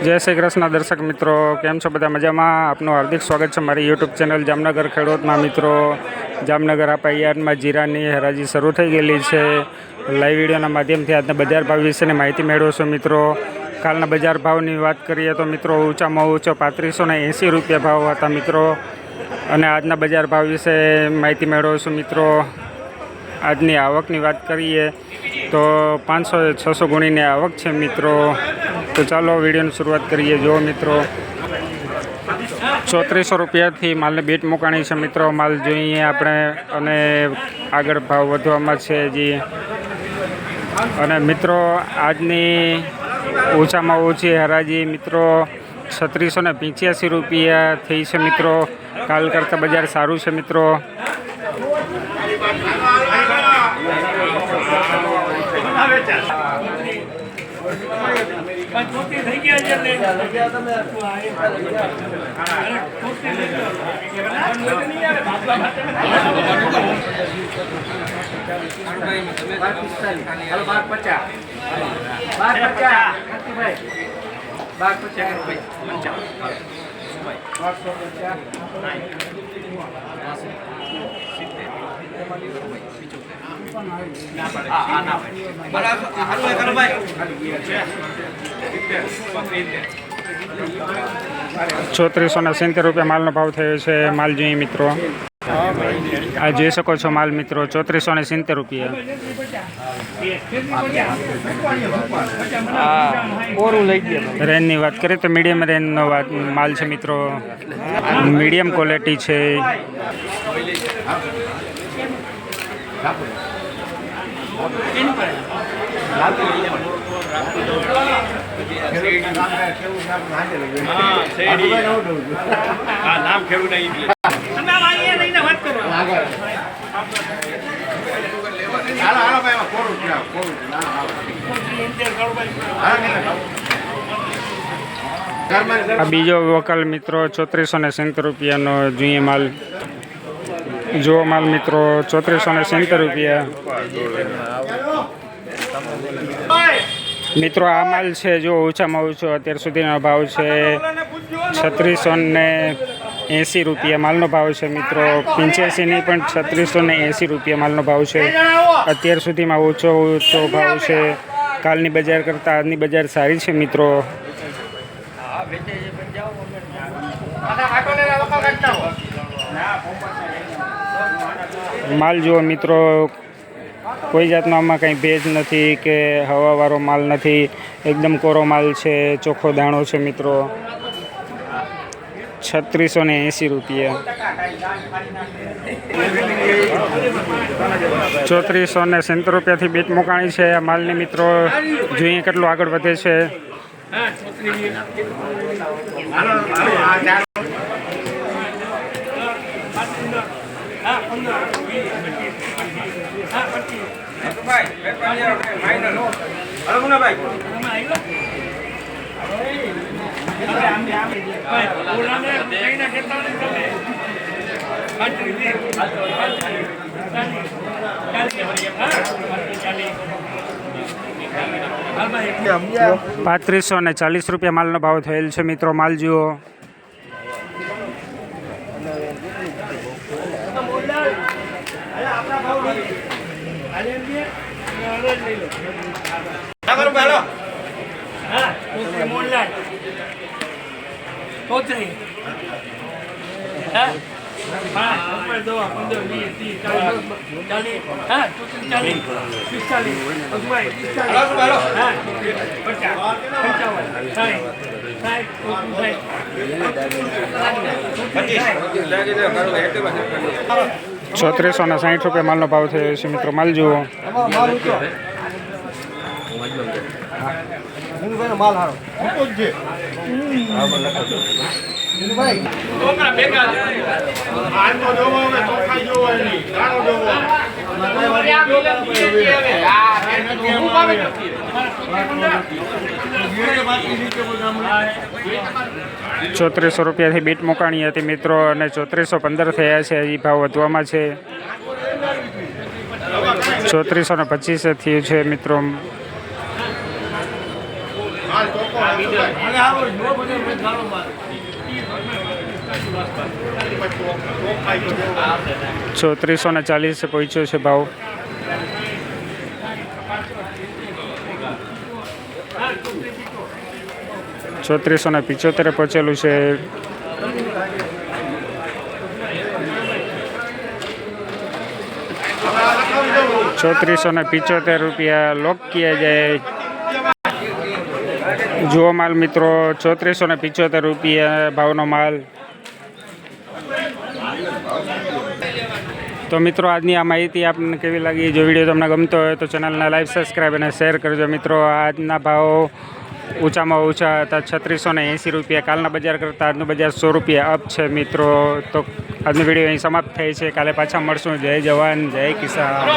જય શ્રી કૃષ્ણ દર્શક મિત્રો, કેમ છો બધા મજામાં? આપનું હાર્દિક સ્વાગત છે મારી યુટ્યુબ ચેનલ જામનગર ખેડૂતમાં મિત્રો. જામનગર આપણા પૈયારમાં જીરાની હરાજી શરૂ થઈ ગયેલી છે. લાઈવ વિડીયોના માધ્યમથી આજના બજાર ભાવ વિશેની માહિતી મેળવશો મિત્રો. કાલના બજાર ભાવની વાત કરીએ તો મિત્રો, ઊંચામાં ઊંચો પાંત્રીસો ને એંસી રૂપિયા ભાવ હતા મિત્રો. અને આજના બજાર ભાવ વિશે માહિતી મેળવશું મિત્રો. આજની આવકની વાત કરીએ તો પાંચસો છસો ગુણીની આવક છે મિત્રો. તો ચાલો વિડીયોની શરૂઆત કરીએ. જો મિત્રો, ચોત્રીસો રૂપિયાથી માલને બેટ મુકાણી છે મિત્રો. માલ જોઈએ આપણે અને આગળ ભાવ વધવામાં છે હજી અને મિત્રો, આજની ઓછામાં ઓછી હરાજી મિત્રો છત્રીસો ને પંચ્યાસી રૂપિયા થઈ છે મિત્રો. કાલ કરતાં બજાર સારું છે મિત્રો. હાલો બાર પચાસ બાર પચાસ બાર પચાસ પચાસ ચોત્રીસો ને સિત્તેર રૂપિયા માલનો ભાવ થયો છે માલજી મિત્રો. આ જોઈ શકો છો માલ મિત્રો, ચોત્રીસો ને સિત્તેર રૂપિયા. રેનની વાત કરીએ તો મીડિયમ વાત, માલ છે મિત્રો. મીડિયમ ક્વોલિટી છે. નામ ખેડૂત બીજો વકલ મિત્રો ચોત્રીસો ને સિત્તેર રૂપિયાનો જોઈએ માલ. જુઓ માલ મિત્રો, ચોત્રીસો ને સિત્તેર રૂપિયા. મિત્રો, આ માલ છે જો ઓછામાં ઓછો અત્યાર સુધીનો ભાવ છે છત્રીસો ને એંસી રૂપિયા માલનો ભાવ છે મિત્રો. પંચ્યાસીની પણ છત્રીસો ને એંસી રૂપિયા માલનો ભાવ છે. અત્યાર સુધીમાં ઓછો ઓછો ભાવ છે. કાલની બજાર કરતાં આજની બજાર સારી છે મિત્રો. માલ જુઓ મિત્રો. કોઈ જાતનો આમાં કંઈ ભેજ નથી કે હવાવાળો માલ નથી. એકદમ કોરો માલ છે, ચોખ્ખો દાણો છે મિત્રો. છત્રીસો ને એંસી રૂપિયા ચોત્રીસો ને સિત્તેર રૂપિયાથી બીટ મુકાણી છે આ માલની મિત્રો જોઈએ કેટલું આગળ વધે છે ભાઈ. પાંત્રીસો ને ચાલીસ રૂપિયા માલનો ભાવ થયેલ છે મિત્રો માલ જુઓ હાલો, હાલો. હાલો. ચોત્રીસો ને સાઠ રૂપિયા માલનો ભાવ થયો છે મિત્રો માલ જુઓ માલ હારો. ચોત્રીસો રૂપિયાથી બીટ મુકાણી હતી મિત્રો અને ચોત્રીસો પંદર થયા છે એ ભાવ વધવામાં છે ચોત્રીસો ને પચીસે થયું છે મિત્રો ચોત્રીસો ને ચાલીસે પહોંચ્યો છે ભાવ. ચોત્રીસો ને પિચોતેરે પહોંચેલું છે. ચોત્રીસો ને પિચોતેર રૂપિયા લોક કિયા જાય? જુઓ માલ મિત્રો, ચોત્રીસો ને પિચોતેર રૂપિયા ભાવનો માલ. તો મિત્રો, આજની આ માહિતી આપને કેવી લાગી? જો વીડિયો તમને ગમતો હોય તો ચેનલને લાઈક, સબસ્ક્રાઈબ અને શેર કરજો મિત્રો. આજના ભાવ ઊંચામાં ઊંચા હતા, છત્રીસો ને એંસી રૂપિયા. કાલના બજાર કરતાં આજનું બજાર સો રૂપિયા અપ છે મિત્રો. તો આજનો વીડિયો અહીં સમાપ્ત થાય છે. કાલે પાછા મળશું. જય જવાન, જય કિસાન.